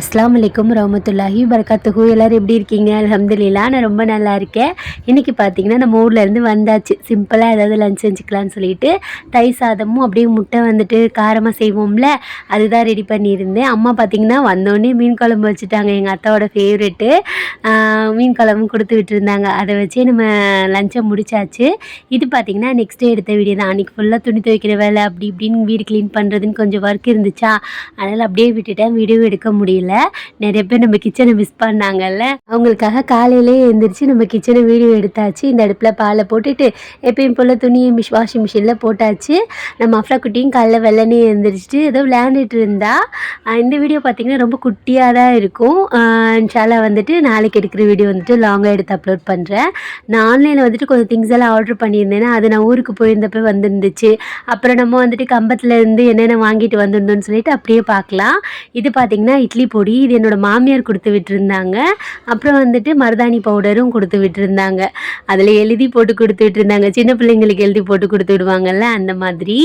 அஸ்லாம் வலைக்கம் ரஹமத்துல்லாஹி வரகாத்துஹு எல்லோரும் எப்படி இருக்கீங்க? அல்ஹம்துலில்லா நான் ரொம்ப நல்லா இருக்கேன். இன்றைக்கி பார்த்தீங்கன்னா நம்ம ஊர்லேருந்து வந்தாச்சு. சிம்பிளாக ஏதாவது லஞ்ச் செஞ்சுக்கலான்னு சொல்லிட்டு தயிர் சாதமும் அப்படியே முட்டை வந்துட்டு காரமாக செய்வோம்ல அதுதான் ரெடி பண்ணியிருந்தேன். அம்மா பார்த்தீங்கன்னா வந்தோடனே மீன் குழம்பு வச்சுட்டாங்க. எங்கள் அத்தாவோட ஃபேவரெட்டு மீன் குழம்பு கொடுத்து விட்டுருந்தாங்க. அதை வச்சே நம்ம லஞ்சை முடிச்சாச்சு. இது பார்த்தீங்கன்னா நெக்ஸ்ட் டே எடுத்த வீடியோ தான். அன்றைக்கி ஃபுல்லாக துணி துவைக்கிற வேலை அப்படி இப்படின்னு வீடு க்ளீன் பண்ணுறதுன்னு கொஞ்சம் ஒர்க் இருந்துச்சா? அதனால் அப்படியே விட்டுட்டேன். வீடியோ எடுக்க முடியல. நிறைய பேர் நம்ம கிச்சனை மிஸ் பண்ணாங்கல்ல. அவங்களுக்காக காலையிலே எழுந்திரிச்சு நம்ம கிச்சனை வீடியோ எடுத்தாச்சு. இந்த அடுப்பில் பாலை போட்டுட்டு எப்பயும் போல் துணியை மிஷ் வாஷிங் மிஷினில் போட்டாச்சு. நம்ம அஃப்ரா குட்டியும் காலைல வெள்ளனே எழுந்திரிச்சிட்டு ஏதோ விளையாண்டுட்டு இருந்தா இந்த வீடியோ பார்த்தீங்கன்னா ரொம்ப குட்டியாக தான் இருக்கும். இன்ஷால்லா வந்துட்டு நாளைக்கு எடுக்கிற வீடியோ வந்துட்டு லாங்காக எடுத்து அப்லோட் பண்ணுறேன் நான் ஆன்லைனில் வந்துட்டு கொஞ்சம் திங்ஸ் எல்லாம் ஆர்டர் பண்ணியிருந்தேன்னா அது நான் ஊருக்கு போயிருந்தப்போ வந்துருந்துச்சு. அப்புறம் நம்ம வந்துட்டு கம்பத்தில் இருந்து என்னென்ன வாங்கிட்டு வந்திருந்தோம்னு சொல்லிட்டு அப்படியே பார்க்கலாம் இது பார்த்தீங்கன்னா இட்லி பொடி இது என்னோடய மாமியார் கொடுத்து விட்டுருந்தாங்க. அப்புறம் வந்துட்டு மருதாணி பவுடரும் கொடுத்து விட்டுருந்தாங்க. அதில் எழுதி போட்டு கொடுத்து விட்டுருந்தாங்க. சின்ன பிள்ளைங்களுக்கு எழுதி போட்டு கொடுத்து விடுவாங்கல்ல அந்த மாதிரி.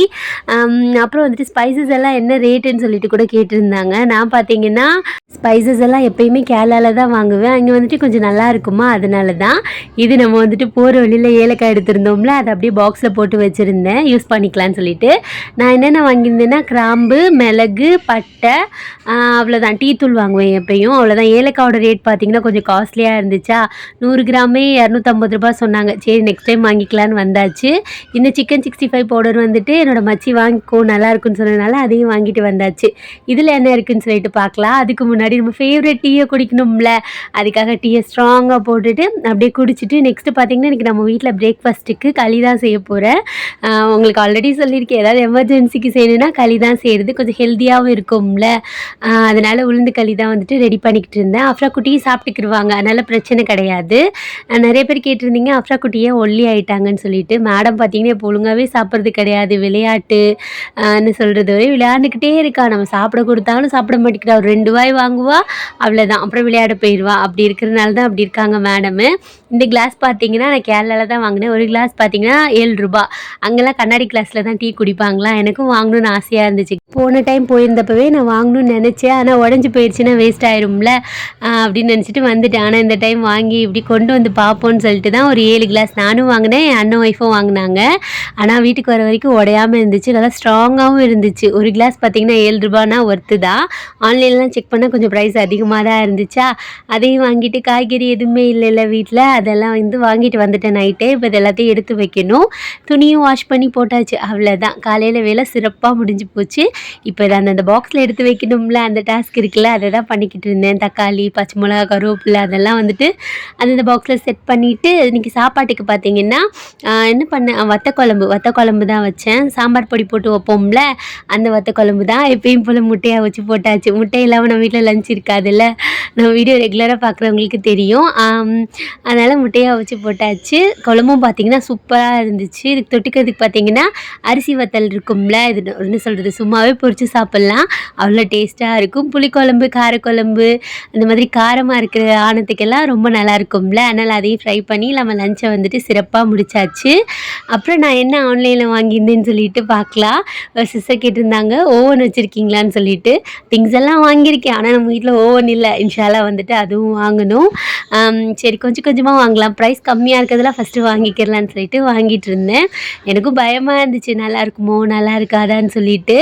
அப்புறம் வந்துட்டு ஸ்பைசஸ் எல்லாம் என்ன ரேட்டுன்னு சொல்லிட்டு கூட கேட்டிருந்தாங்க. நான் பார்த்தீங்கன்னா ஸ்பைசஸ் எல்லாம் எப்பயுமே கேரளாவில் தான் வாங்குவேன். அங்கே வந்துட்டு கொஞ்சம் நல்லா இருக்குமா? அதனால தான் இது நம்ம வந்துட்டு போகிற வழியில் ஏலக்காய் எடுத்திருந்தோம்ல அதை அப்படியே பாக்ஸில் போட்டு வச்சுருந்தேன். யூஸ் பண்ணிக்கலாம்னு சொல்லிட்டு. நான் என்னென்ன வாங்கியிருந்தேன்னா கிராம்பு மிளகு பட்டை அவ்வளோதான் டீ தூள் வாங்குவேன் எப்பயும் அவ்வளோதான் ஏலக்காவோட ரேட் பார்த்தீங்கன்னா கொஞ்சம் காஸ்ட்லியாக இருந்துச்சா? நூறு கிராமே இரநூத்தம்பது ரூபாய் சொன்னாங்க. சரி நெக்ஸ்ட் டைம் வாங்கிக்கலான்னு வந்தாச்சு. இந்த சிக்கன் சிக்ஸ்டி ஃபைவ் பவுடர் வந்துட்டு என்னோட மச்சி வாங்கிக்கோ நல்லா இருக்குன்னு சொன்னதுனால அதையும் வாங்கிட்டு வந்தாச்சு. இதில் என்ன இருக்குன்னு சொல்லிட்டு பார்க்கலாம். அதுக்கு முன்னாடி நம்ம ஃபேவரட் டீயை குடிக்கணும்ல. அதுக்காக டீயை ஸ்ட்ராங்காக போட்டுட்டு அப்படியே குடிச்சிட்டு நெக்ஸ்ட்டு பார்த்தீங்கன்னா இன்றைக்கி நம்ம வீட்டில் பிரேக்ஃபாஸ்ட்டுக்கு களி தான் செய்ய போகிறேன் உங்களுக்கு ஆல்ரெடி சொல்லியிருக்கேன். ஏதாவது எமர்ஜென்சிக்கு செய்யணுன்னா களி தான் செய்கிறது கொஞ்சம் ஹெல்த்தியாகவும் இருக்கும்ல. அதனால் உளுந்து களி தான் வந்துட்டு ரெடி பண்ணிக்கிட்டு இருந்தேன். அஃப்ரா குட்டியும் சாப்பிட்டுக்கிடுவாங்க அதனால பிரச்சனை கிடையாது. நிறைய பேர் கேட்டிருந்தீங்க அஃப்ரா குட்டியே ஒல்லி ஆயிட்டாங்கன்னு சொல்லிட்டு. மேடம் பார்த்தீங்கன்னா இப்போ ஒழுங்காகவே சாப்பிட்றது கிடையாது. விளையாட்டு என்ன சொல்கிறது ஒரே விளையாண்டுக்கிட்டே இருக்கா. நம்ம சாப்பிட கொடுத்தாலும் சாப்பிட மாட்டேங்கிறா ஒரு ரெண்டு வாய் வாங்குவா அவ்வளோதான் அப்புறம் விளையாட போயிடுவா அப்படி இருக்கிறனால தான் அப்படி இருக்காங்க மேடமு இந்த கிளாஸ் பார்த்தீங்கன்னா நான் கேரளாவில் தான் வாங்கினேன். ஒரு கிளாஸ் பார்த்தீங்கன்னா ஏழு ரூபா அங்கெல்லாம் கண்ணாடி கிளாஸில் தான் டீ குடிப்பாங்களா? எனக்கும் வாங்கணும்னு ஆசையாக இருந்துச்சு. போன டைம் போயிருந்தப்பவே நான் வாங்கணும்னு நினச்சேன். ஆனால் உடஞ்சி போயிடுச்சுன்னா வேஸ்ட் ஆயிரும்ல? அப்படின்னு நினச்சிட்டு வந்துட்டேன். ஆனால் இந்த டைம் வாங்கி இப்படி கொண்டு வந்து பார்ப்போம்னு சொல்லிட்டு தான் ஒரு ஏழு கிளாஸ் நானும் வாங்கினேன் என் அண்ணன் ஒய்ஃபும் வாங்கினாங்க. ஆனால் வீட்டுக்கு வர வரைக்கும் உடையாமல் இருந்துச்சு. நல்லா ஸ்ட்ராங்காகவும் இருந்துச்சு. ஒரு கிளாஸ் பார்த்தீங்கன்னா ஏழு ரூபானா ஒர்த்து தான். ஆன்லைன்லாம் செக் பண்ணால் கொஞ்சம் ப்ரைஸ் அதிகமாக தான் இருந்துச்சா? அதையும் வாங்கிட்டு காய்கறி எதுவுமே இல்லைல்ல வீட்டில் அதெல்லாம் வந்து வாங்கிட்டு வந்துட்டேன் நைட்டே இப்போ இது எல்லாத்தையும் எடுத்து வைக்கணும். துணியும் வாஷ் பண்ணி போட்டாச்சு. அவ்வளோதான் காலையில் வேலை சிறப்பாக முடிஞ்சு போச்சு. இப்போ இதை அந்தந்த பாக்ஸில் எடுத்து வைக்கணும்ல? அந்த டாஸ்க் இருக்குல்ல? அதை தான் பண்ணிக்கிட்டு இருந்தேன். தக்காளி பச்சை மிளகா கருவேப்பிலை அதெல்லாம் வந்துட்டு அந்தந்த பாக்ஸில் செட் பண்ணிவிட்டு இன்றைக்கி சாப்பாட்டுக்கு பார்த்தீங்கன்னா என்ன பண்ணேன்? வத்த குழம்பு. வத்த குழம்பு தான் வச்சேன். சாம்பார் பொடி போட்டு வைப்போம்ல அந்த வத்த குழம்பு தான் எப்பயும் போல் முட்டையாக வச்சு போட்டாச்சு. முட்டை இல்லாமல் நம்ம வீட்டில் லஞ்ச் இருக்காதுல்ல. நம்ம வீடியோ ரெகுலராக பார்க்குறவங்களுக்கு தெரியும். அதனால் முட்டையாக வச்சு போட்டாச்சு. குழம்பும் பார்த்தீங்கன்னா சூப்பராக இருந்துச்சு. இதுக்கு தொட்டுக்கிறதுக்கு பார்த்தீங்கன்னா அரிசி வத்தல் இருக்கும்ல. இது என்ன சொல்கிறது சும்மாவே பொறிச்சு சாப்பிட்லாம். அவ்வளோ டேஸ்ட்டாக இருக்கும். புளிக்குழம்பு காரக்குழம்பு அந்த மாதிரி காரமாக இருக்கிற ஆனத்துக்கெல்லாம் ரொம்ப நல்லா இருக்கும்ல அதனால் அதையும் ஃப்ரை பண்ணி நம்ம லஞ்சை வந்துட்டு சிறப்பாக முடிச்சாச்சு. அப்புறம் நான் என்ன ஆன்லைனில் வாங்கியிருந்தேன்னு சொல்லிட்டு பார்க்கலாம். ஒரு சிஸ்டர் கேட்டிருந்தாங்க ஓவன் வச்சுருக்கீங்களான்னு சொல்லிட்டு. திங்ஸ் எல்லாம் வாங்கியிருக்கேன். ஆனால் நம்ம வீட்டில் ஓவன் இல்லை. இன்ஷாலாக வந்துட்டு அதுவும் வாங்கணும். சரி கொஞ்சம் கொஞ்சமாக வாங்கலாம். ப்ரைஸ் கம்மியாக இருக்கிறதுலாம் ஃபஸ்ட்டு வாங்கிக்கிறலான்னு சொல்லிட்டு வாங்கிட்டு இருந்தேன். எனக்கும் பயமாக இருந்துச்சு. நல்லா இருக்குமோ? நல்லா இருக்காதான்னு சொல்லிட்டு.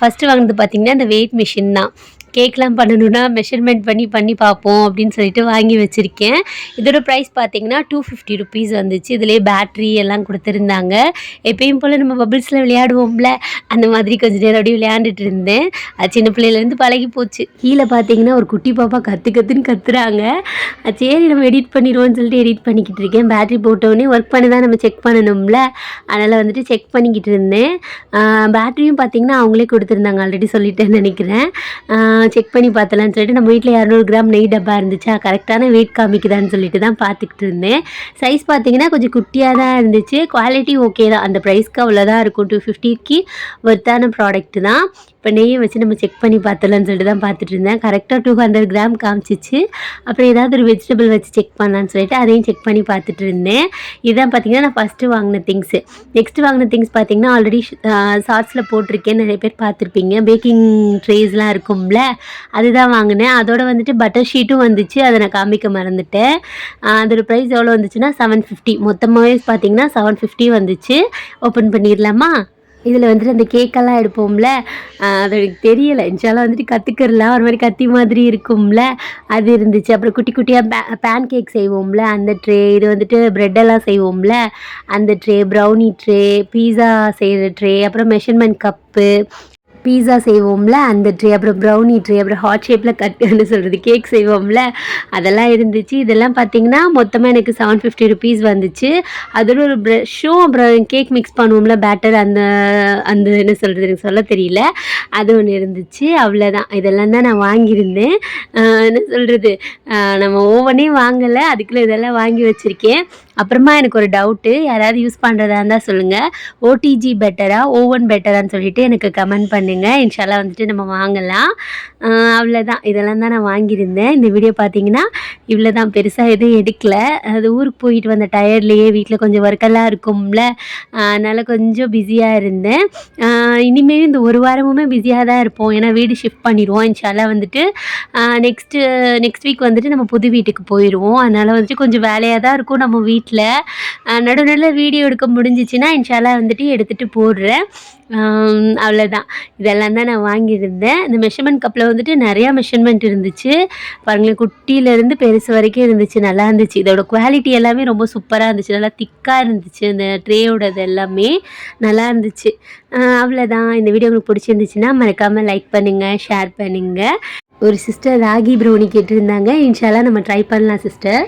ஃபஸ்ட்டு வாங்கினது பார்த்திங்கன்னா இந்த வெயிட் மிஷின் தான். கேக்லாம் பண்ணணுன்னா மெஷர்மெண்ட் பண்ணி பண்ணி பார்ப்போம் அப்படின்னு சொல்லிட்டு வாங்கி வச்சுருக்கேன். இதோட ப்ரைஸ் பார்த்தீங்கன்னா டூ ஃபிஃப்டி ருபீஸ் வந்துச்சு. இதுலேயே பேட்ரி எல்லாம் கொடுத்துருந்தாங்க. எப்பயும் போல் நம்ம பபிள்ஸில் விளையாடுவோம்ல. அந்த மாதிரி கொஞ்சம் நேரம் அப்படியே விளையாண்டுட்டு இருந்தேன். அது சின்ன பிள்ளையிலேருந்து பழகி போச்சு. கீழே பார்த்தீங்கன்னா ஒரு குட்டி பாப்பா கற்று கற்றுன்னு கத்துறாங்க. சரி நம்ம எடிட் பண்ணிடுவோம்னு சொல்லிட்டு எடிட் பண்ணிக்கிட்டு இருக்கேன். பேட்ரி போட்டோடனே ஒர்க் பண்ணி தான் நம்ம செக் பண்ணணும்ல. அதனால் வந்துட்டு செக் பண்ணிக்கிட்டு இருந்தேன். பேட்டரியும் பார்த்தீங்கன்னா அவங்களே கொடுத்துருந்தாங்க. ஆல்ரெடி சொல்லிட்டேன்னு நினைக்கிறேன். செக் பண்ணி பார்த்தலான்னு சொல்லிட்டு நம்ம வீட்டில் இரநூறு கிராம் நெய் டப்பா இருந்துச்சா கரெக்டான வெயிட் காமிக்குதான்னு சொல்லிட்டு தான் பார்த்துக்கிட்டு இருந்தேன். சைஸ் பார்த்தீங்கன்னா கொஞ்சம் குட்டியாக தான் இருந்துச்சு. குவாலிட்டி ஓகே தான். அந்த ப்ரைஸ்க்கு அவ்வளோதான் இருக்கும். டூ ஃபிஃப்டிக்கு ஒர்த்தான ப்ராடக்ட் தான். இப்போ நெய்யை வச்சு நம்ம செக் பண்ணி பார்த்துலான்னு சொல்லிட்டு தான் பார்த்துட்டு இருந்தேன். கரெக்டாக டூ ஹண்ட்ரட் கிராம் காமிச்சிச்சு. அப்புறம் ஏதாவது ஒரு வெஜிடபிள் வச்சு செக் பண்ணலான்னு சொல்லிட்டு அதையும் செக் பண்ணி பார்த்துட்டு இருந்தேன். இதான் பார்த்தீங்கன்னா நான் ஃபஸ்ட்டு வாங்கின திங்ஸு நெக்ஸ்ட் வாங்கின திங்ஸ் பார்த்தீங்கன்னா ஆல்ரெடி ஷார்ட்ஸில் போட்டிருக்கேன் நிறைய பேர் பார்த்துருப்பீங்க. பேக்கிங் ட்ரேஸ்லாம் இருக்கும்ல. அதுதான் வாங்கினேன். அதோட வந்துட்டு பட்டர் ஷீட்டும் வந்துச்சு. அதை நான் காமிக்க மறந்துட்டேன். அதோட ப்ரைஸ் எவ்வளோ வந்துச்சுன்னா செவன் ஃபிஃப்டி மொத்தமாகவே பார்த்தீங்கன்னா செவன் ஃபிஃப்டி வந்துச்சு. ஓப்பன் பண்ணிடலாமா இதில் வந்துட்டு அந்த கேக்கெல்லாம் எடுப்போம்ல. அது எனக்கு தெரியலை. இன்ஷால்லாம் வந்துட்டு கற்றுக்கிறலாம் ஒரு மாதிரி கத்தி மாதிரி இருக்கும்ல. அது இருந்துச்சு. அப்புறம் குட்டி குட்டியாக பே பேன் கேக் செய்வோம்ல. அந்த ட்ரே இது வந்துட்டு ப்ரெட்டெல்லாம் செய்வோம்ல. அந்த ட்ரே ப்ரௌனி ட்ரே பீஸா செய்கிற ட்ரே அப்புறம் மெஷர்மெண்ட் கப்பு பீஸா செய்வோம்ல அந்த ட்ரே அப்புறம் ப்ரௌனி ட்ரே அப்புறம் ஹாட் ஷேப்பில் கட் சொல்கிறது கேக் செய்வோம்ல அதெல்லாம் இருந்துச்சு. இதெல்லாம் பார்த்தீங்கன்னா மொத்தமாக எனக்கு செவன் ஃபிஃப்டி ருபீஸ் வந்துச்சு. அதோட ஒரு ப்ரெஷ்ஷும் அப்புறம் கேக் மிக்ஸ் பண்ணுவோம்ல பேட்டர் அந்த அந்த என்ன சொல்கிறது எனக்கு சொல்ல தெரியல. அது ஒன்று இருந்துச்சு அவ்வளோதான் இதெல்லாம் தான் நான் வாங்கியிருந்தேன். என்ன சொல்கிறது நம்ம ஓவனே வாங்கலை அதுக்குள்ளே இதெல்லாம் வாங்கி வச்சுருக்கேன். அப்புறமா எனக்கு ஒரு டவுட்டு யாராவது யூஸ் பண்ணுறதா இருந்தால் சொல்லுங்கள் ஓடிஜி பெட்டரா ஓவன் பெட்டரான்னு சொல்லிட்டு எனக்கு கமெண்ட் பண்ணுங்கள் இன்ஷால்லாம் வந்துட்டு நம்ம வாங்கலாம். அவ்வளோதான் இதெல்லாம் தான் நான் வாங்கியிருந்தேன். இந்த வீடியோ பார்த்தீங்கன்னா இவ்வளோ தான் பெருசாக எதுவும் எடுக்கல. அது ஊருக்கு போயிட்டு வந்த டயர்ட்லேயே வீட்டில் கொஞ்சம் ஒர்க்கெல்லாம் இருக்கும்ல. அதனால் கொஞ்சம் பிஸியாக இருந்தேன். இனிமேல் இந்த ஒரு வாரமுமே பிஸியாக தான் இருப்போம். ஏன்னா வீடு ஷிஃப்ட் பண்ணிடுவோம். இன்ஷால்லாம் வந்துட்டு நெக்ஸ்ட்டு நெக்ஸ்ட் வீக் வந்துட்டு நம்ம புது வீட்டுக்கு போயிடுவோம் அதனால் வந்துட்டு கொஞ்சம் வேலையாக தான் இருக்கும் நம்ம வீட்டில் நடுநடுவில் வீடியோ எடுக்க முடிஞ்சிச்சுன்னா இன்ஷால்லாம் வந்துட்டு எடுத்துகிட்டு போடுறேன். அவ்வளோதான் இதெல்லாம் தான் நான் வாங்கியிருந்தேன். இந்த மெஷர்மெண்ட் கப்பில் வந்துட்டு நிறையா மெஷர்மெண்ட் இருந்துச்சு. பாருங்களேன் குட்டியிலேருந்து பெருசு வரைக்கும் இருந்துச்சு நல்லா இருந்துச்சு. இதோட குவாலிட்டி எல்லாமே ரொம்ப சூப்பராக இருந்துச்சு. நல்லா திக்காக இருந்துச்சு. இந்த ட்ரேயோடது எல்லாமே நல்லா இருந்துச்சு. அவ்வளோதான் இந்த வீடியோ உங்களுக்கு பிடிச்சிருந்துச்சுன்னா மறக்காமல் லைக் பண்ணுங்கள் ஷேர் பண்ணுங்கள் ஒரு சிஸ்டர் ராகி ப்ரௌனி கேட்டிருந்தாங்க. இன்ஷாலாம் நம்ம ட்ரை பண்ணலாம் சிஸ்டர்